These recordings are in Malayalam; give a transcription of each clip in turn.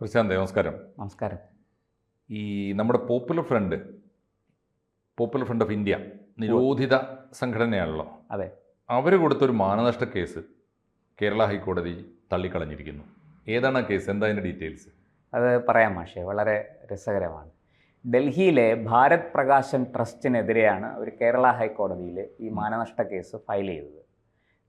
പ്രശാന്ത് നമസ്കാരം. നമസ്കാരം. ഈ നമ്മുടെ popular front popular front of India നിരോധിത സംഘടനയാണല്ലോ. അതെ. അവർ കൊടുത്തൊരു മാനനഷ്ട കേസ് കേരള ഹൈക്കോടതി തള്ളിക്കളഞ്ഞിരിക്കുന്നു. ഏതാണ് ആ കേസ്? എന്താ അതിന്റെ ഡീറ്റെയിൽസ് അത് പറയാം മാഷെ. വളരെ രസകരമാണ്. ഡൽഹിയിലെ ഭാരത് പ്രകാശൻ ട്രസ്റ്റിനെതിരെയാണ് ഒരു കേരള ഹൈക്കോടതിയിൽ ഈ മാനനഷ്ട കേസ് ഫയൽ ചെയ്തത്.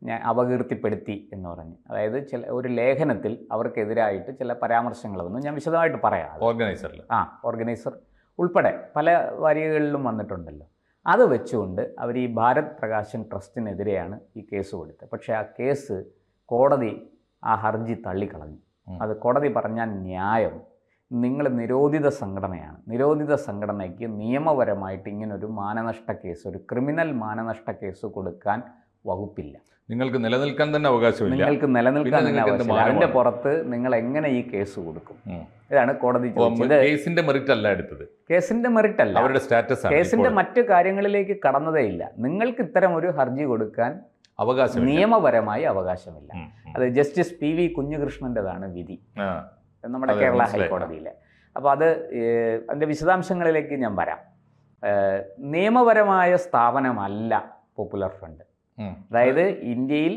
ഞാൻ അപകീർത്തിപ്പെടുത്തി എന്ന് പറഞ്ഞു. അതായത് ചില ഒരു ലേഖനത്തിൽ അവർക്കെതിരായിട്ട് ചില പരാമർശങ്ങൾ വന്നു ഞാൻ വിശദമായിട്ട് പറയാം ഓർഗനൈസർ ഓർഗനൈസറിൽ ആ ഓർഗനൈസർ ഉൾപ്പെടെ പല വരികളിലും വന്നിട്ടുണ്ടല്ലോ. അത് വെച്ചുകൊണ്ട് അവർ ഈ ഭാരത് പ്രകാശൻ ട്രസ്റ്റിനെതിരെയാണ് ഈ കേസ് കൊടുത്തത്. പക്ഷേ ആ കേസ് കോടതി ആ ഹർജി തള്ളിക്കളഞ്ഞു. അത് കോടതി പറഞ്ഞ ന്യായം. നിങ്ങൾ നിരോധിത സംഘടനയാണ്. നിരോധിത സംഘടനയ്ക്ക് നിയമപരമായിട്ട് ഇങ്ങനൊരു മാനനഷ്ട കേസ് ഒരു ക്രിമിനൽ മാനനഷ്ട കേസ് കൊടുക്കാൻ വകുപ്പില്ല. നിങ്ങൾക്ക് നിലനിൽക്കാൻ തന്നെ അവകാശമില്ല. നിങ്ങൾക്ക് നിലനിൽക്കാൻ തന്നെ അവകാശമില്ല. അതിന്റെ പുറത്ത് നിങ്ങൾ എങ്ങനെ ഈ കേസ് കൊടുക്കും? ഇതാണ് കോടതി കേസിന്റെ മെറിറ്റ് അല്ല എടുത്തത്. കേസിന്റെ മെറിറ്റ് അല്ല. അവരുടെ സ്റ്റാറ്റസ് കേസിന്റെ മറ്റു കാര്യങ്ങളിലേക്ക് കടന്നതേ ഇല്ല. നിങ്ങൾക്ക് ഇത്തരം ഒരു ഹർജി കൊടുക്കാൻ അവകാശം നിയമപരമായി അവകാശമില്ല. അത് ജസ്റ്റിസ് പി വി കുഞ്ഞുകൃഷ്ണന്റെതാണ് വിധി. നമ്മുടെ കേരള ഹൈക്കോടതിയിലെ. അപ്പോൾ അത് അതിന്റെ അതിന്റെ വിശദാംശങ്ങളിലേക്ക് ഞാൻ വരാം. നിയമപരമായ സ്ഥാപനമല്ല പോപ്പുലർ ഫ്രണ്ട്. അതായത് ഇന്ത്യയിൽ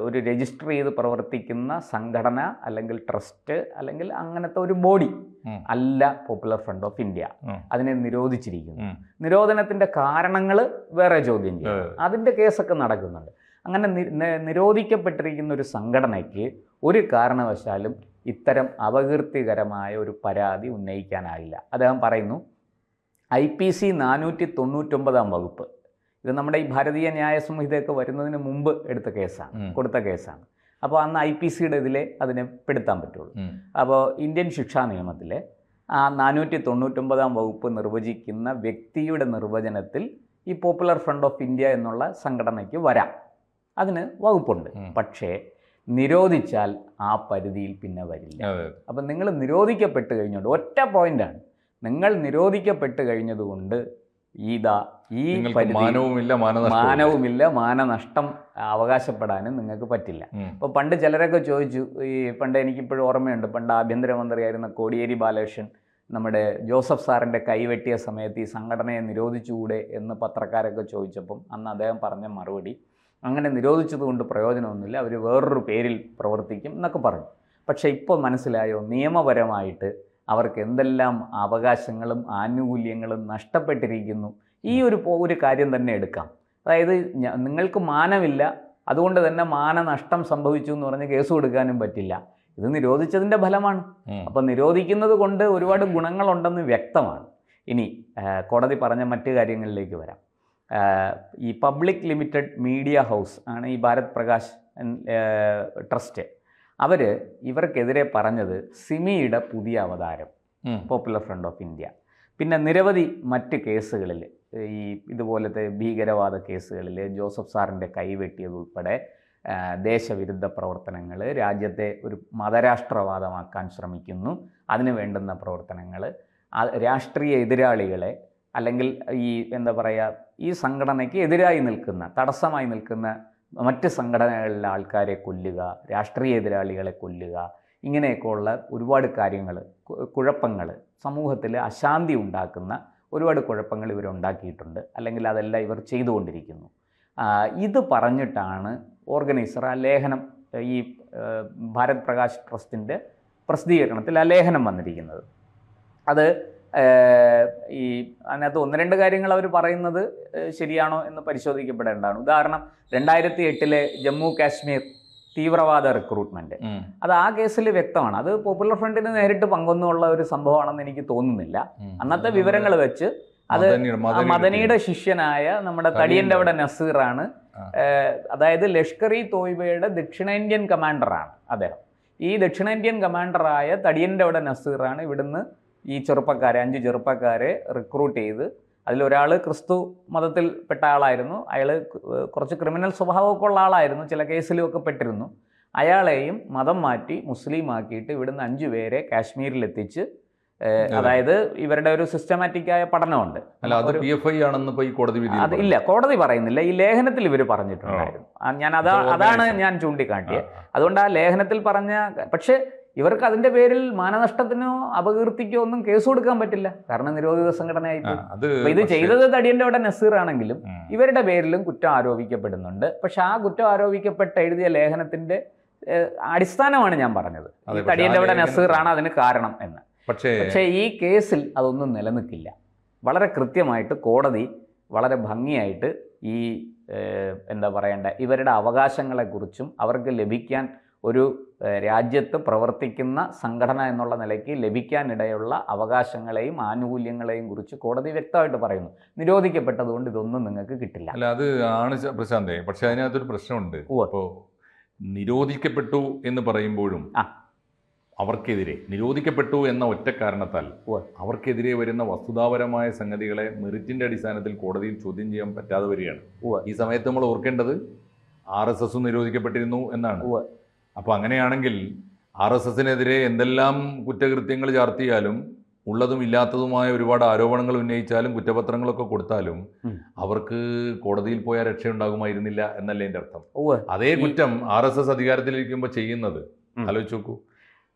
ഒരു രജിസ്റ്റർ ചെയ്ത് പ്രവർത്തിക്കുന്ന സംഘടന അല്ലെങ്കിൽ ട്രസ്റ്റ് അല്ലെങ്കിൽ അങ്ങനത്തെ ഒരു ബോഡി അല്ല പോപ്പുലർ ഫ്രണ്ട് ഓഫ് ഇന്ത്യ. അതിനെ നിരോധിച്ചിരിക്കുന്നു. നിരോധനത്തിന്റെ കാരണങ്ങൾ വേറെ ചോദ്യം ചെയ്യും അതെ. അതിന്റെ കേസൊക്കെ നടക്കുന്നുണ്ട്. അങ്ങനെ നിരോധിക്കപ്പെട്ടിരിക്കുന്ന ഒരു സംഘടനയ്ക്ക് ഒരു കാരണവശാലും ഇത്തരം അപകീർത്തികരമായ ഒരു പരാതി ഉന്നയിക്കാനാകില്ല അദ്ദേഹം പറയുന്നു ഐ പി സി നാനൂറ്റി തൊണ്ണൂറ്റൊമ്പതാം വകുപ്പ് ഇത് നമ്മുടെ ഈ ഭാരതീയ ന്യായ സംഹിതയൊക്കെ വരുന്നതിന് മുമ്പ് എടുത്ത കേസാണ്. കൊടുത്ത കേസാണ്. അപ്പോൾ അന്ന് ഐ പി സിയുടെ ഇതിലെ അതിനെ പെടുത്താൻ പറ്റുള്ളൂ. അപ്പോൾ ഇന്ത്യൻ ശിക്ഷാ നിയമത്തിൽ ആ നാനൂറ്റി തൊണ്ണൂറ്റൊമ്പതാം വകുപ്പ് നിർവചിക്കുന്ന വ്യക്തിയുടെ നിർവചനത്തിൽ ഈ പോപ്പുലർ ഫ്രണ്ട് ഓഫ് ഇന്ത്യ എന്നുള്ള സംഘടനയ്ക്ക് വരാം. അതിന് വകുപ്പുണ്ട്. പക്ഷേ നിരോധിച്ചാൽ ആ പരിധിയിൽ പിന്നെ വരില്ല. അപ്പം നിങ്ങൾ നിരോധിക്കപ്പെട്ട് കഴിഞ്ഞുകൊണ്ട് ഒറ്റ പോയിന്റാണ് നിങ്ങൾ നിരോധിക്കപ്പെട്ട് കഴിഞ്ഞതുകൊണ്ട് ഇതാ ഈ മാനവുമില്ല മാനവുമില്ല മാനനഷ്ടം അവകാശപ്പെടാനും നിങ്ങൾക്ക് പറ്റില്ല. അപ്പോൾ പണ്ട് ചിലരൊക്കെ ചോദിച്ചു ഈ പണ്ട് എനിക്കിപ്പോഴും ഓർമ്മയുണ്ട് പണ്ട് ആഭ്യന്തരമന്ത്രിയായിരുന്ന കോടിയേരി ബാലകൃഷ്ണൻ നമ്മുടെ ജോസഫ് സാറിന്റെ കൈവെട്ടിയ സമയത്ത് ഈ സംഘടനയെ നിരോധിച്ചുകൂടെ എന്ന് പത്രക്കാരൊക്കെ ചോദിച്ചപ്പം അന്ന് അദ്ദേഹം പറഞ്ഞ മറുപടി അങ്ങനെ നിരോധിച്ചതുകൊണ്ട് പ്രയോജനമൊന്നുമില്ല അവർ വേറൊരു പേരിൽ പ്രവർത്തിക്കും എന്നൊക്കെ പറഞ്ഞു. പക്ഷേ ഇപ്പോൾ മനസ്സിലായോ നിയമപരമായിട്ട് അവർക്ക് എന്തെല്ലാം അവകാശങ്ങളും ആനുകൂല്യങ്ങളും നഷ്ടപ്പെട്ടിരിക്കുന്നു ഈ ഒരു ഒരു കാര്യം തന്നെ എടുക്കാം. അതായത് നിങ്ങൾക്ക് മാനമില്ല. അതുകൊണ്ട് തന്നെ മാനനഷ്ടം സംഭവിച്ചു എന്ന് പറഞ്ഞ് കേസ് കൊടുക്കാനും പറ്റില്ല. ഇത് നിരോധിച്ചതിന്റെ ഫലമാണ്. അപ്പം നിരോധിക്കുന്നത് കൊണ്ട് ഒരുപാട് ഗുണങ്ങളുണ്ടെന്ന് വ്യക്തമാണ്. ഇനി കോടതി പറഞ്ഞ മറ്റു കാര്യങ്ങളിലേക്ക് വരാം. ഈ പബ്ലിക് ലിമിറ്റഡ് മീഡിയ ഹൗസ് ആണ് ഈ ഭാരത് പ്രകാശ് ട്രസ്റ്റ്. അവർ ഇവർക്കെതിരെ പറഞ്ഞത് സിമിയുടെ പുതിയ അവതാരം പോപ്പുലർ ഫ്രണ്ട് ഓഫ് ഇന്ത്യ പിന്നെ നിരവധി മറ്റ് കേസുകളിൽ ഈ ഇതുപോലത്തെ ഭീകരവാദ കേസുകളിൽ ജോസഫ് സാറിന്റെ കൈവെട്ടിയതുൾപ്പെടെ ദേശവിരുദ്ധ പ്രവർത്തനങ്ങൾ രാജ്യത്തെ ഒരു മതരാഷ്ട്രവാദമാക്കാൻ ശ്രമിക്കുന്നു. അതിന് വേണ്ടുന്ന പ്രവർത്തനങ്ങൾ രാഷ്ട്രീയ എതിരാളികളെ അല്ലെങ്കിൽ ഈ എന്താ പറയുക ഈ സംഘടനയ്ക്ക് എതിരായി നിൽക്കുന്ന തടസ്സമായി നിൽക്കുന്ന മറ്റ് സംഘടനകളിലെ ആൾക്കാരെ കൊല്ലുക രാഷ്ട്രീയ എതിരാളികളെ കൊല്ലുക ഇങ്ങനെയൊക്കെയുള്ള ഒരുപാട് കാര്യങ്ങൾ കുഴപ്പങ്ങൾ സമൂഹത്തിൽ അശാന്തി ഉണ്ടാക്കുന്ന ഒരുപാട് കുഴപ്പങ്ങൾ ഇവർ ഉണ്ടാക്കിയിട്ടുണ്ട്. അല്ലെങ്കിൽ അതെല്ലാം ഇവർ ചെയ്തുകൊണ്ടിരിക്കുന്നു. ഇത് പറഞ്ഞിട്ടാണ് ഓർഗനൈസർ ആ ലേഖനം ഈ ഭാരത് പ്രകാശ് ട്രസ്റ്റിന്റെ പ്രസിദ്ധീകരണത്തിൽ ആ ലേഖനം വന്നിരിക്കുന്നത്. അത് ഈ അതിനകത്ത് ഒന്ന് രണ്ട് കാര്യങ്ങൾ അവർ പറയുന്നത് ശരിയാണോ എന്ന് പരിശോധിക്കപ്പെടേണ്ടതാണ്. ഉദാഹരണം രണ്ടായിരത്തി എട്ടിലെ ജമ്മു കാശ്മീർ തീവ്രവാദ റിക്രൂട്ട്മെന്റ്. അത് ആ കേസിൽ വ്യക്തമാണ്. അത് പോപ്പുലർ ഫ്രണ്ടിന് നേരിട്ട് പങ്കൊന്നുള്ള ഒരു സംഭവമാണെന്ന് എനിക്ക് തോന്നുന്നില്ല. അന്നത്തെ വിവരങ്ങൾ വെച്ച് അത് മദനിയുടെ- ശിഷ്യനായ നമ്മുടെ തടിയന്റെ അവിടെ നസീറാണ്. അതായത് ലഷ്കർ ഇ തോയ്ബയുടെ ദക്ഷിണേന്ത്യൻ കമാൻഡറാണ് അദ്ദേഹം. ഈ ദക്ഷിണേന്ത്യൻ കമാൻഡറായ തടിയന്റെ അവിടെ നസീറാണ് ഇവിടുന്ന് ഈ ചെറുപ്പക്കാരെ അഞ്ച് ചെറുപ്പക്കാരെ റിക്രൂട്ട് ചെയ്ത് അതിലൊരാൾ ക്രിസ്തു മതത്തിൽ പെട്ട ആളായിരുന്നു. അയാൾ കുറച്ച് ക്രിമിനൽ സ്വഭാവമൊക്കെ ഉള്ള ആളായിരുന്നു. ചില കേസിലുമൊക്കെ പെട്ടിരുന്നു. അയാളെയും മതം മാറ്റി മുസ്ലിം ആക്കിയിട്ട് ഇവിടുന്ന് അഞ്ചു പേരെ കാശ്മീരിലെത്തിച്ച് അതായത് ഇവരുടെ ഒരു സിസ്റ്റമാറ്റിക് ആയ പഠനമുണ്ട്. അത് ഇല്ല കോടതി പറയുന്നില്ല. ഈ ലേഖനത്തിൽ ഇവർ പറഞ്ഞിട്ടുണ്ടായിരുന്നു. ഞാൻ അതാ അതാണ്. ഞാൻ ചൂണ്ടിക്കാട്ടിയത് അതുകൊണ്ട് ആ ലേഖനത്തിൽ പറഞ്ഞ പക്ഷേ ഇവർക്ക് അതിന്റെ പേരിൽ മാനനഷ്ടത്തിനോ അപകീർത്തിക്കോ ഒന്നും കേസ് കൊടുക്കാൻ പറ്റില്ല. കാരണം നിരോധിത സംഘടനയായിട്ട് ഇത് ചെയ്തത് തടിയന്റെ അവിടെ നസീർ ആണെങ്കിലും ഇവരുടെ പേരിലും കുറ്റം ആരോപിക്കപ്പെടുന്നുണ്ട്. പക്ഷെ ആ കുറ്റം ആരോപിക്കപ്പെട്ട എഴുതിയ ലേഖനത്തിന്റെ അടിസ്ഥാനമാണ് ഞാൻ പറഞ്ഞത്. തടിയന്റെ അവിടെ നസീർ നസീറാണ് അതിന് കാരണം എന്ന്. പക്ഷേ പക്ഷേ ഈ കേസിൽ അതൊന്നും നിലനിൽക്കില്ല. വളരെ കൃത്യമായിട്ട് കോടതി വളരെ ഭംഗിയായിട്ട് ഈ എന്താ പറയണ്ട ഇവരുടെ അവകാശങ്ങളെക്കുറിച്ചും അവർക്ക് ലഭിക്കാൻ ഒരു രാജ്യത്ത് പ്രവർത്തിക്കുന്ന സംഘടന എന്നുള്ള നിലയ്ക്ക് ലഭിക്കാനിടയുള്ള അവകാശങ്ങളെയും ആനുകൂല്യങ്ങളെയും കുറിച്ച് കോടതി വ്യക്തമായിട്ട് പറയുന്നു നിരോധിക്കപ്പെട്ടതുകൊണ്ട് ഇതൊന്നും നിങ്ങൾക്ക് കിട്ടില്ല അല്ല അത് ആണ് പ്രശാന്തെ പക്ഷെ അതിനകത്തൊരു പ്രശ്നമുണ്ട്. അപ്പോൾ നിരോധിക്കപ്പെട്ടു എന്ന് പറയുമ്പോഴും. അവർക്കെതിരെ നിരോധിക്കപ്പെട്ടു എന്ന ഒറ്റ കാരണത്താൽ. അവർക്കെതിരെ വരുന്ന വസ്തുതാപരമായ സംഗതികളെ മെറിറ്റിന്റെ അടിസ്ഥാനത്തിൽ കോടതിയിൽ ചോദ്യം ചെയ്യാൻ പറ്റാതെ വരികയാണ് ഈ സമയത്ത് നമ്മൾ ഓർക്കേണ്ടത് ആർ എസ് എസും നിരോധിക്കപ്പെട്ടിരുന്നു എന്നാണ്. അപ്പോൾ അങ്ങനെയാണെങ്കിൽ ആർ എസ് എസിനെതിരെ എന്തെല്ലാം കുറ്റകൃത്യങ്ങൾ ചാർത്തിയാലും ഉള്ളതും ഇല്ലാത്തതുമായ ഒരുപാട് ആരോപണങ്ങൾ ഉന്നയിച്ചാലും കുറ്റപത്രങ്ങളൊക്കെ കൊടുത്താലും അവർക്ക് കോടതിയിൽ പോയാൽ രക്ഷയുണ്ടാകുമായിരുന്നില്ല എന്നല്ലേ എന്റെ അർത്ഥം. അതേ കുറ്റം ആർ എസ് എസ് അധികാരത്തിലിരിക്കുമ്പോൾ ചെയ്യുന്നത്. ആലോചിച്ച് നോക്കൂ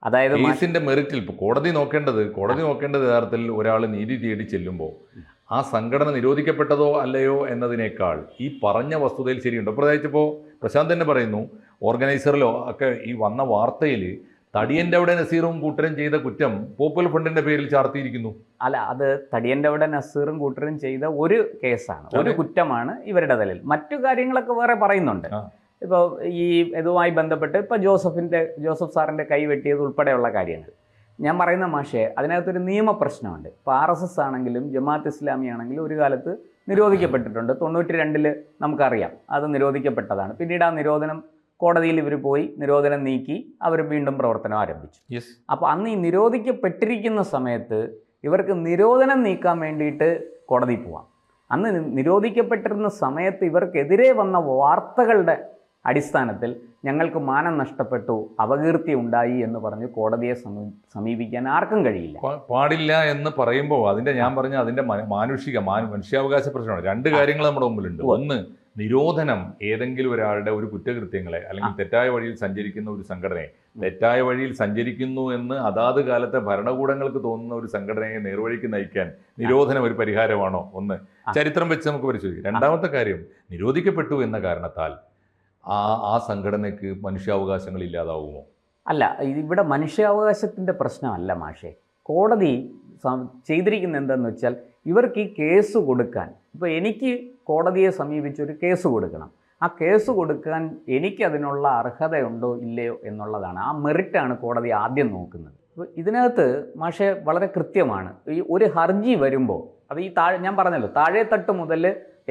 അതായത് കേസിന്റെ മെറിറ്റിൽ ഇപ്പോൾ കോടതി നോക്കേണ്ടത് കോടതി നോക്കേണ്ടത് യഥാർത്ഥത്തിൽ ഒരാൾ നീതി തേടി ചെല്ലുമ്പോൾ ആ സംഘടന നിരോധിക്കപ്പെട്ടതോ അല്ലയോ എന്നതിനേക്കാൾ ഈ പറഞ്ഞ വസ്തുതയിൽ ശരിയുണ്ടോ? പ്രത്യേകിച്ച് ഇപ്പോൾ പ്രശാന്ത് തന്നെ പറയുന്നു ഓർഗനൈസറിലോ ഒക്കെ ഈ വന്ന വാർത്തയിൽ തടിയന്റെ അവിടെ നസീറും കൂട്ടരും ചെയ്ത കുറ്റം പോപ്പുലർ ഫണ്ടിന്റെ പേരിൽ ചാർത്തിയിരിക്കുന്നു. അല്ല അത് തടിയന്റെ അവിടെ നസീറും കൂട്ടരും ചെയ്ത ഒരു കേസാണ്. ഒരു കുറ്റമാണ് ഇവരുടെ തലയിൽ. മറ്റു കാര്യങ്ങളൊക്കെ വേറെ പറയുന്നുണ്ട്. ഇപ്പോൾ ഈ ഇതുമായി ബന്ധപ്പെട്ട് ഇപ്പോൾ ജോസഫിന്റെ ജോസഫ് സാറിന്റെ കൈ വെട്ടിയത് ഉൾപ്പെടെയുള്ള കാര്യങ്ങൾ. ഞാൻ പറയുന്ന മാഷേ അതിനകത്തൊരു നിയമപ്രശ്നമുണ്ട് ഇപ്പോൾ ആർ എസ് എസ് ആണെങ്കിലും ജമാഅത്ത് ഇസ്ലാമി ആണെങ്കിലും ഒരു കാലത്ത് നിരോധിക്കപ്പെട്ടിട്ടുണ്ട്. തൊണ്ണൂറ്റി രണ്ടിൽ നമുക്കറിയാം. അത് നിരോധിക്കപ്പെട്ടതാണ്. പിന്നീട് ആ നിരോധനം കോടതിയിൽ ഇവർ പോയി നിരോധനം നീക്കി അവർ വീണ്ടും പ്രവർത്തനം ആരംഭിച്ചു. അപ്പോൾ അന്ന് ഈ നിരോധിക്കപ്പെട്ടിരിക്കുന്ന സമയത്ത് ഇവർക്ക് നിരോധനം നീക്കാൻ വേണ്ടിയിട്ട് കോടതി പോവാം. അന്ന് നിരോധിക്കപ്പെട്ടിരുന്ന സമയത്ത് ഇവർക്കെതിരെ വന്ന വാർത്തകളുടെ അടിസ്ഥാനത്തിൽ ഞങ്ങൾക്ക് മാനം നഷ്ടപ്പെട്ടു അപകീർത്തി ഉണ്ടായി എന്ന് പറഞ്ഞ് കോടതിയെ സമീ- സമീപിക്കാൻ ആർക്കും കഴിയില്ല. പാടില്ല എന്ന് പറയുമ്പോൾ അതിന്റെ ഞാൻ പറഞ്ഞ അതിന്റെ മാനുഷിക മാനു മനുഷ്യാവകാശ പ്രശ്നമാണ്. രണ്ട് കാര്യങ്ങൾ നമ്മുടെ മുമ്പിലുണ്ട്. ഒന്ന് നിരോധനം ഏതെങ്കിലും ഒരാളുടെ ഒരു കുറ്റകൃത്യങ്ങളെ അല്ലെങ്കിൽ തെറ്റായ വഴിയിൽ സഞ്ചരിക്കുന്ന ഒരു സംഘടനയെ തെറ്റായ വഴിയിൽ സഞ്ചരിക്കുന്നു എന്ന് അതാത് കാലത്തെ ഭരണകൂടങ്ങൾക്ക് തോന്നുന്ന ഒരു സംഘടനയെ നേർവഴിക്ക് നയിക്കാൻ നിരോധനം ഒരു പരിഹാരമാണോ ഒന്ന് ചരിത്രം വെച്ച് നമുക്ക് പരിശോധിക്കാം. രണ്ടാമത്തെ കാര്യം നിരോധിക്കപ്പെട്ടു എന്ന കാരണത്താൽ ആ ആ സംഘടനയ്ക്ക് മനുഷ്യാവകാശങ്ങൾ ഇല്ലാതാവുമോ? അല്ല ഇവിടെ മനുഷ്യാവകാശത്തിന്റെ പ്രശ്നമല്ല മാഷേ. കോടതി ചെയ്തിരിക്കുന്ന എന്താന്ന് വെച്ചാൽ ഇവർക്ക് ഈ കേസ് കൊടുക്കാൻ ഇപ്പോൾ എനിക്ക് കോടതിയെ സമീപിച്ചൊരു കേസ് കൊടുക്കണം. ആ കേസ് കൊടുക്കാൻ എനിക്കതിനുള്ള അർഹതയുണ്ടോ ഇല്ലയോ എന്നുള്ളതാണ്. ആ മെറിറ്റാണ് കോടതി ആദ്യം നോക്കുന്നത്. അപ്പോൾ ഇതിനകത്ത് മാഷെ വളരെ കൃത്യമാണ്. ഈ ഒരു ഹർജി വരുമ്പോൾ അത് ഈ താഴെ ഞാൻ പറഞ്ഞല്ലോ താഴെത്തട്ട് മുതൽ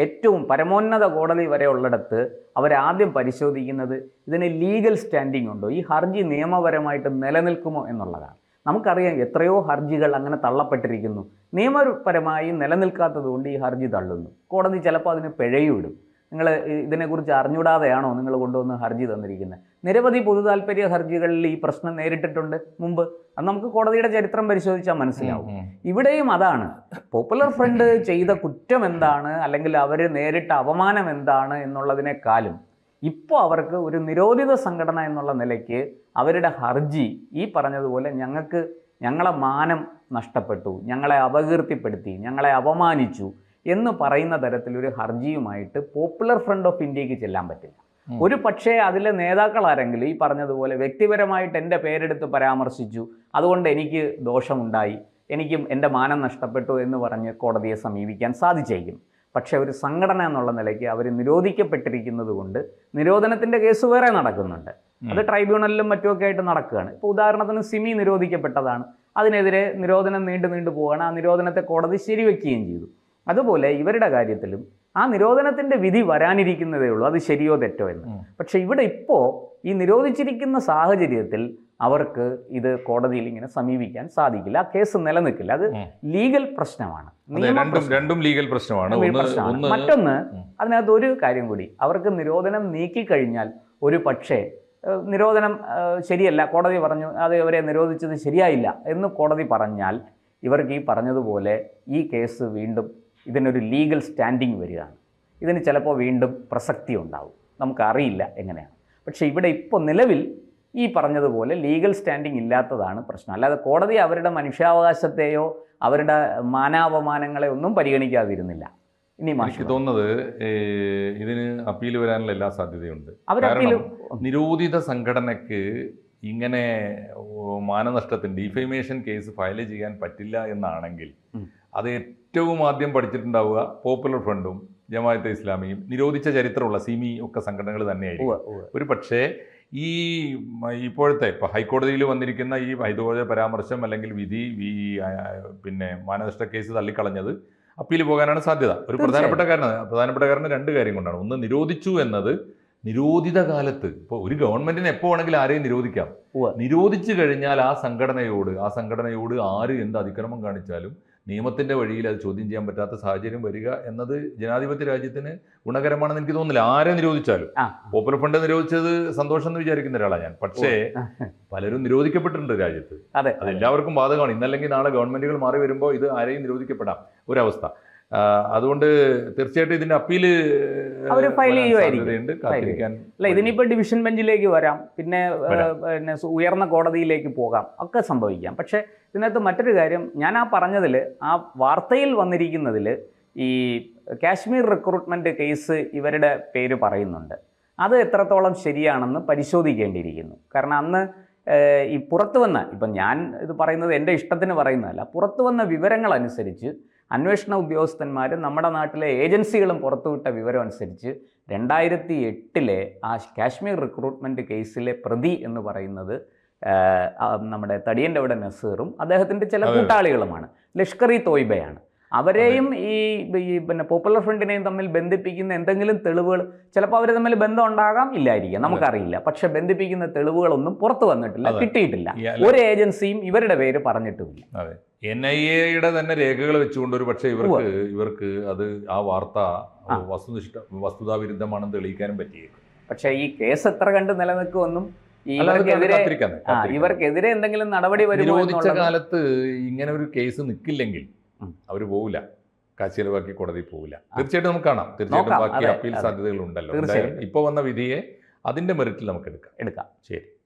ഏറ്റവും പരമോന്നത കോടതി വരെ ഉള്ളിടത്ത് അവരാദ്യം പരിശോധിക്കുന്നത് ഇതിന് ലീഗൽ സ്റ്റാൻഡിംഗ് ഉണ്ടോ? ഈ ഹർജി നിയമപരമായിട്ട് നിലനിൽക്കുമോ എന്നുള്ളതാണ്. നമുക്കറിയാം എത്രയോ ഹർജികൾ അങ്ങനെ തള്ളപ്പെട്ടിരിക്കുന്നു. നിയമപരമായി നിലനിൽക്കാത്തതുകൊണ്ട് ഈ ഹർജി തള്ളുന്നു. കോടതി ചിലപ്പോൾ അതിന് പിഴയും ഇടും നിങ്ങൾ ഇതിനെക്കുറിച്ച് അറിഞ്ഞൂടാതെയാണോ നിങ്ങൾ കൊണ്ടുവന്ന് ഹർജി തന്നിരിക്കുന്നത്? നിരവധി പൊതുതാൽപര്യ ഹർജികളിൽ ഈ പ്രശ്നം നേരിട്ടിട്ടുണ്ട് മുമ്പ്. അത് നമുക്ക് കോടതിയുടെ ചരിത്രം പരിശോധിച്ചാൽ മനസ്സിലാവും. ഇവിടെയും അതാണ്. പോപ്പുലർ ഫ്രണ്ട് ചെയ്ത കുറ്റം എന്താണ്? അല്ലെങ്കിൽ അവർ നേരിട്ട അപമാനം എന്താണ്? എന്നുള്ളതിനേക്കാളും ഇപ്പോൾ അവർക്ക് ഒരു നിരോധിത സംഘടന എന്നുള്ള നിലയ്ക്ക് അവരുടെ ഹർജി ഈ പറഞ്ഞതുപോലെ ഞങ്ങൾക്ക് ഞങ്ങളെ മാനം നഷ്ടപ്പെട്ടു ഞങ്ങളെ അപകീർത്തിപ്പെടുത്തി ഞങ്ങളെ അപമാനിച്ചു എന്ന് പറയുന്ന തരത്തിലൊരു ഹർജിയുമായിട്ട് പോപ്പുലർ ഫ്രണ്ട് ഓഫ് ഇന്ത്യയ്ക്ക് ചെല്ലാൻ പറ്റില്ല. ഒരു പക്ഷേ അതിലെ നേതാക്കൾ ആരെങ്കിലും ഈ പറഞ്ഞതുപോലെ വ്യക്തിപരമായിട്ട് എന്റെ പേരെടുത്ത് പരാമർശിച്ചു അതുകൊണ്ട് എനിക്ക് ദോഷമുണ്ടായി എനിക്കും എന്റെ മാനം നഷ്ടപ്പെട്ടു എന്ന് പറഞ്ഞ് കോടതിയെ സമീപിക്കാൻ സാധിച്ചേക്കും പക്ഷേ ഒരു സംഘടന എന്നുള്ള നിലയ്ക്ക് അവർ നിരോധിക്കപ്പെട്ടിരിക്കുന്നത് കൊണ്ട് നിരോധനത്തിന്റെ കേസ് വേറെ നടക്കുന്നുണ്ട്. അത് ട്രൈബ്യൂണലിലും മറ്റുമൊക്കെ ആയിട്ട് നടക്കുകയാണ്. ഇപ്പോൾ ഉദാഹരണത്തിന് സിമി നിരോധിക്കപ്പെട്ടതാണ്. അതിനെതിരെ നിരോധനം നീണ്ടു നീണ്ടു പോവുകയാണ്. ആ നിരോധനത്തെ കോടതി ശരിവെക്കുകയും ചെയ്തു. അതുപോലെ ഇവരുടെ കാര്യത്തിലും ആ നിരോധനത്തിന്റെ വിധി വരാനിരിക്കുന്നതേ ഉള്ളൂ. അത് ശരിയോ തെറ്റോ എന്ന്. പക്ഷേ ഇവിടെ ഇപ്പോൾ ഈ നിരോധിച്ചിരിക്കുന്ന സാഹചര്യത്തിൽ അവർക്ക് ഇത് കോടതിയിൽ ഇങ്ങനെ സമീപിക്കാൻ സാധിക്കില്ല. ആ കേസ് നിലനിൽക്കില്ല. അത് ലീഗൽ പ്രശ്നമാണ്. രണ്ടും ലീഗൽ പ്രശ്നമാണ്. മറ്റൊന്ന് അതിനകത്ത് ഒരു കാര്യം കൂടി. അവർക്ക് നിരോധനം നീക്കിക്കഴിഞ്ഞാൽ ഒരു പക്ഷേ നിരോധനം ശരിയല്ല. കോടതി പറഞ്ഞു അത് ഇവരെ നിരോധിച്ചത് ശരിയായില്ല എന്ന് കോടതി പറഞ്ഞാൽ ഇവർക്ക് ഈ പറഞ്ഞതുപോലെ ഈ കേസ് വീണ്ടും ഇതിനൊരു ലീഗൽ സ്റ്റാൻഡിങ് വരികയാണ്. ഇതിന് ചിലപ്പോൾ വീണ്ടും പ്രസക്തി ഉണ്ടാവും. നമുക്കറിയില്ല എങ്ങനെയാണ്. പക്ഷേ ഇവിടെ ഇപ്പോൾ നിലവിൽ ഈ പറഞ്ഞതുപോലെ ലീഗൽ സ്റ്റാൻഡിംഗ് ഇല്ലാത്തതാണ് പ്രശ്നം. അല്ലാതെ കോടതി അവരുടെ മനുഷ്യാവകാശത്തെയോ അവരുടെ മാനാപമാനങ്ങളെ ഒന്നും പരിഗണിക്കാതിരുന്നില്ല. ഇനി എനിക്ക് മാഷ് തോന്നുന്നത് ഇതിന് അപ്പീൽ വരാനുള്ള എല്ലാ സാധ്യതയുണ്ട്. നിരോധിത സംഘടനയ്ക്ക് ഇങ്ങനെ മാനനഷ്ടത്തിന് ഡിഫൈമേഷൻ കേസ് ഫയൽ ചെയ്യാൻ പറ്റില്ല എന്നാണെങ്കിൽ അത് ഏറ്റവും ആദ്യം പഠിച്ചിട്ടുണ്ടാവുക. പോപ്പുലർ ഫ്രണ്ടും ജമാഅത്തെ ഇസ്ലാമിയും നിരോധിച്ച ചരിത്രമുള്ള സിമി ഒക്കെ സംഘടനകൾ തന്നെയായിരിക്കും. ഒരു പക്ഷേ ഈ ഇപ്പോഴത്തെ ഇപ്പോൾ ഹൈക്കോടതിയിൽ വന്നിരിക്കുന്ന ഈ ഹൈദോജ പരാമർശം അല്ലെങ്കിൽ വിധി ഈ പിന്നെ മാനനഷ്ട കേസ് തള്ളിക്കളഞ്ഞത് അപ്പീൽ പോകാനാണ് സാധ്യത. ഒരു. പ്രധാനപ്പെട്ട കാരണം പ്രധാനപ്പെട്ട കാരണം രണ്ട് കാര്യം കൊണ്ടാണ്. ഒന്ന് നിരോധിച്ചു എന്നത് നിരോധിത കാലത്ത് ഇപ്പോൾ ഒരു ഗവൺമെന്റിന് എപ്പോൾ വേണമെങ്കിലും ആരെയും നിരോധിക്കാം. നിരോധിച്ചു കഴിഞ്ഞാൽ ആ സംഘടനയോട് ആ സംഘടനയോട് ആര് എന്ത് അതിക്രമം കാണിച്ചാലും നിയമത്തിന്റെ വഴിയിൽ അത് ചോദ്യം ചെയ്യാൻ പറ്റാത്ത സാഹചര്യം വരിക എന്നത് ജനാധിപത്യ രാജ്യത്തിന് ഗുണകരമാണെന്ന് എനിക്ക് തോന്നുന്നില്ല. ആരെ നിരോധിച്ചാലും. പോപ്പുലർ ഫണ്ട് നിരോധിച്ചത് സന്തോഷം എന്ന് വിചാരിക്കുന്ന ഒരാളാണ് ഞാൻ. പക്ഷേ പലരും നിരോധിക്കപ്പെട്ടിട്ടുണ്ട് രാജ്യത്ത്. അതെ എല്ലാവർക്കും ബാധകമാണ്. ഇന്നല്ലെങ്കിൽ നാളെ ഗവൺമെന്റുകൾ മാറി വരുമ്പോൾ ഇത് ആരെയും നിരോധിക്കപ്പെടാം. ഒരവസ്ഥ. അതുകൊണ്ട് തീർച്ചയായിട്ടും ഇതിന്റെ അപ്പീൽ അവർ ഫയൽ ചെയ്യുമായിരിക്കും. ഇതിനിപ്പോ അല്ല ഇതിനിപ്പോൾ ഡിവിഷൻ ബെഞ്ചിലേക്ക് വരാം. പിന്നെ പിന്നെ ഉയർന്ന കോടതിയിലേക്ക് പോകാം. ഒക്കെ സംഭവിക്കാം. പക്ഷേ ഇതിനകത്ത് മറ്റൊരു കാര്യം ഞാൻ ആ പറഞ്ഞതിൽ ആ വാർത്തയിൽ വന്നിരിക്കുന്നതിൽ ഈ കാശ്മീർ റിക്രൂട്ട്മെന്റ് കേസ് ഇവരുടെ പേര് പറയുന്നുണ്ട്. അത് എത്രത്തോളം ശരിയാണെന്ന് പരിശോധിക്കേണ്ടിയിരിക്കുന്നു. കാരണം അന്ന് ഈ പുറത്തു വന്ന ഇപ്പം ഞാൻ ഇത് പറയുന്നത് എന്റെ ഇഷ്ടത്തിന് പറയുന്നതല്ല പുറത്തു വന്ന വിവരങ്ങൾ അനുസരിച്ച് അന്വേഷണ ഉദ്യോഗസ്ഥന്മാർ നമ്മുടെ നാട്ടിലെ ഏജൻസികളും പുറത്തുവിട്ട വിവരം അനുസരിച്ച് രണ്ടായിരത്തി എട്ടിലെ ആ കാശ്മീർ റിക്രൂട്ട്മെന്റ് കേസിലെ പ്രതി എന്ന് പറയുന്നത് നമ്മുടെ തടിയന്റെ അവിടെ നസീറും അദ്ദേഹത്തിന്റെ ചില കൂട്ടാളികളുമാണ്. ലഷ്കർ ഇ തോയ്ബയാണ്. അവരെയും ഈ പിന്നെ പോപ്പുലർ ഫ്രണ്ടിനെയും തമ്മിൽ ബന്ധിപ്പിക്കുന്ന എന്തെങ്കിലും തെളിവുകൾ ചിലപ്പോൾ അവർ തമ്മിൽ ബന്ധം ഉണ്ടാകാം ഇല്ലായിരിക്കാം നമുക്കറിയില്ല. പക്ഷെ ബന്ധിപ്പിക്കുന്ന തെളിവുകളൊന്നും പുറത്തു വന്നിട്ടില്ല കിട്ടിയിട്ടില്ല. ഒരു ഏജൻസിയും ഇവരുടെ പേര് പറഞ്ഞിട്ടുമില്ല. എൻ ഐ എയുടെ തന്നെ രേഖകൾ വെച്ചുകൊണ്ട് ഒരു പക്ഷേ ഇവർക്ക് ഇവർക്ക് അത് ആ വാർത്ത. വസ്തുനിഷ്ഠ വസ്തുതാവിരുദ്ധമാണെന്ന് തെളിയിക്കാനും പറ്റിയേക്കും. പക്ഷേ ഈ കേസ് എത്ര കണ്ട് നിലനിൽക്കുമെന്നും ഇവർക്കെതിരെ ഇവർക്കെതിരെ എന്തെങ്കിലും നടപടി വരുമോ കാലത്ത് ഇങ്ങനെ ഒരു കേസ് നിൽക്കില്ലെങ്കിൽ. അവർ പോവില്ല. കാശ് ചെലവാക്കി കോടതി പോവില്ല. തീർച്ചയായിട്ടും നമുക്ക് കാണാം. തീർച്ചയായിട്ടും ബാക്കി അപ്പീൽ സാധ്യതകളുണ്ടല്ലോ. സാധ്യതകൾ ഉണ്ടല്ലോ ഇപ്പൊ എന്തായാലും ഇപ്പോൾ വന്ന വിധിയെ അതിന്റെ മെറിറ്റിൽ നമുക്ക് എടുക്കാം. എടുക്കാം. ശരി.